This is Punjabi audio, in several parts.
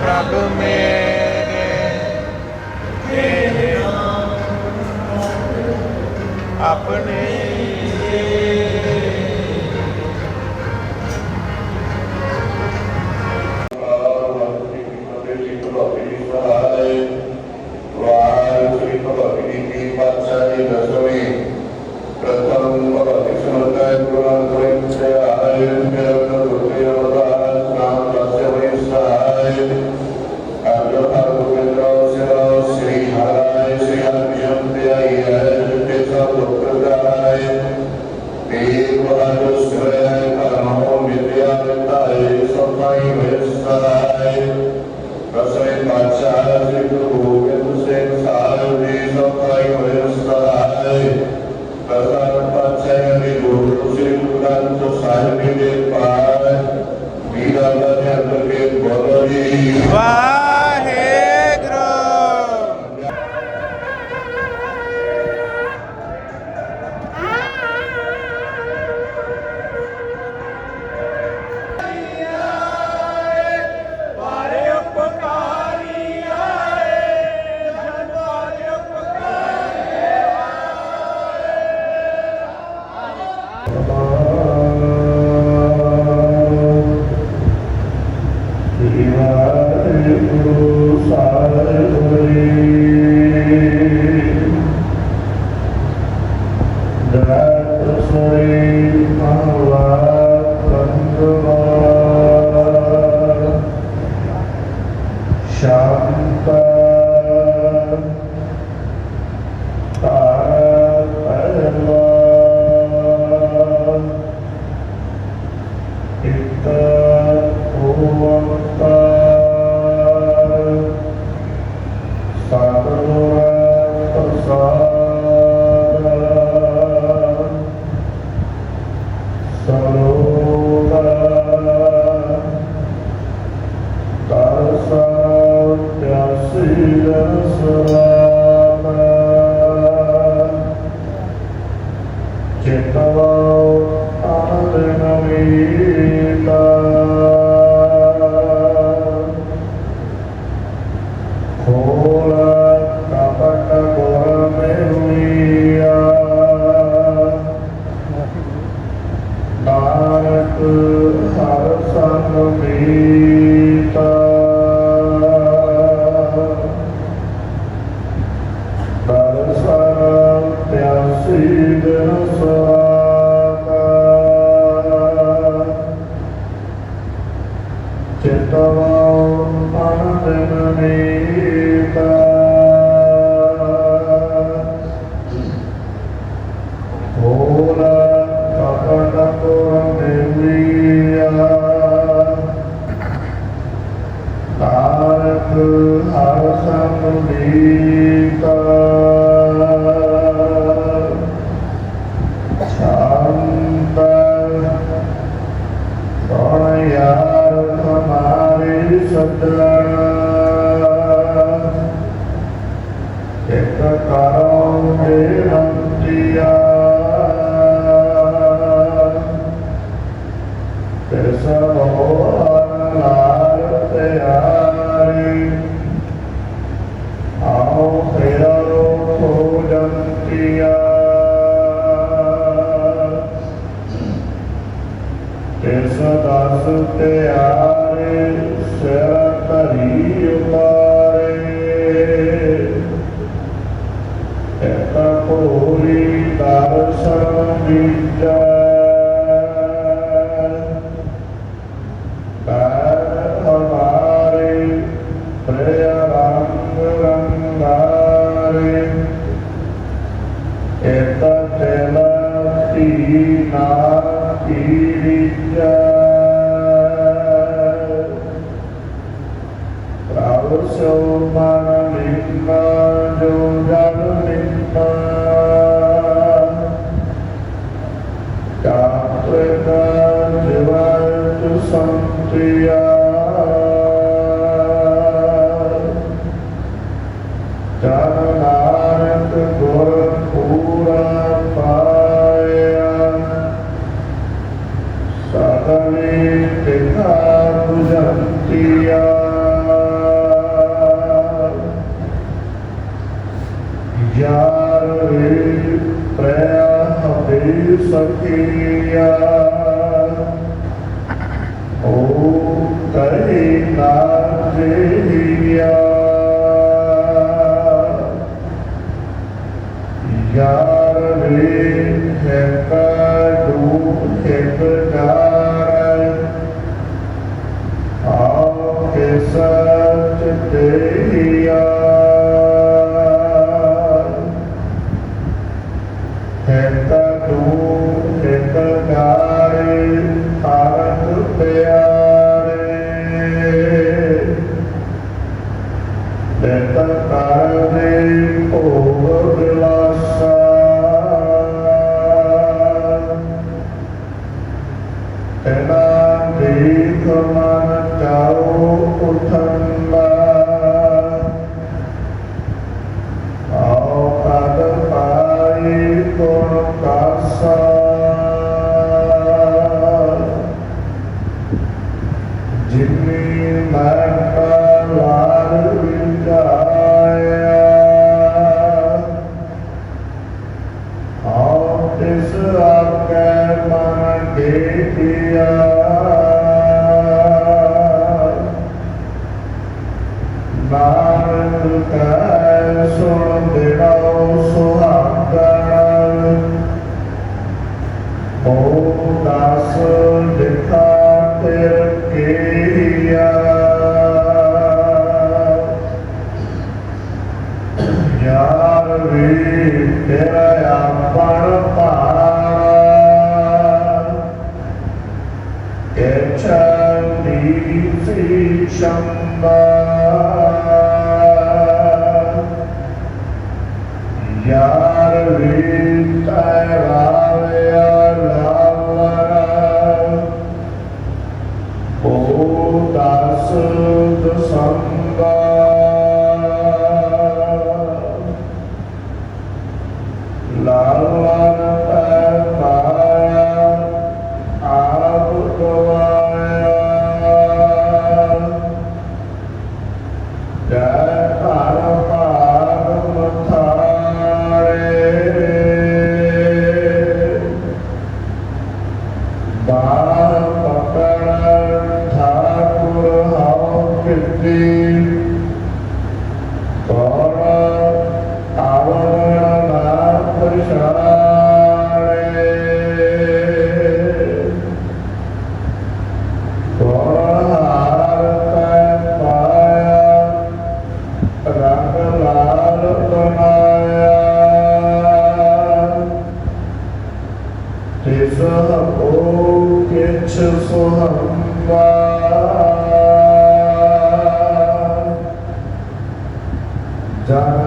ਪ੍ਰਭ ਮੇਰੇ। ਆਪਣੇ Sahib Badshah, Sri Uh, ਤੇ ਆਰੇ ਸਿਰ ਧਰੀ ਉਪਾ ਜਾਵੇ ਇਤਾ ਤੇਲਾ ਧੀ ਨਾ ਧੀ ਵਿਚਾ ਪ੍ਰਭ ਸੋ ਮਨ ਲਿੰਗਾ ਜੋ ਜਲ ਲਿੰਗਾ ਕਾਪਤਾ ਜਵਤ ਸੰਤਿਆ। ਜਾਨ like তোমার ਯਾਰ ਵੀ ਤੈ ਰਾਵਿਆ ਲਾਵਰ ਉਹ ਦਸ ਦਸਾਂ Jaga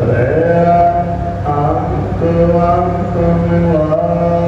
Rẽ ám cơ ám cơ minh hóa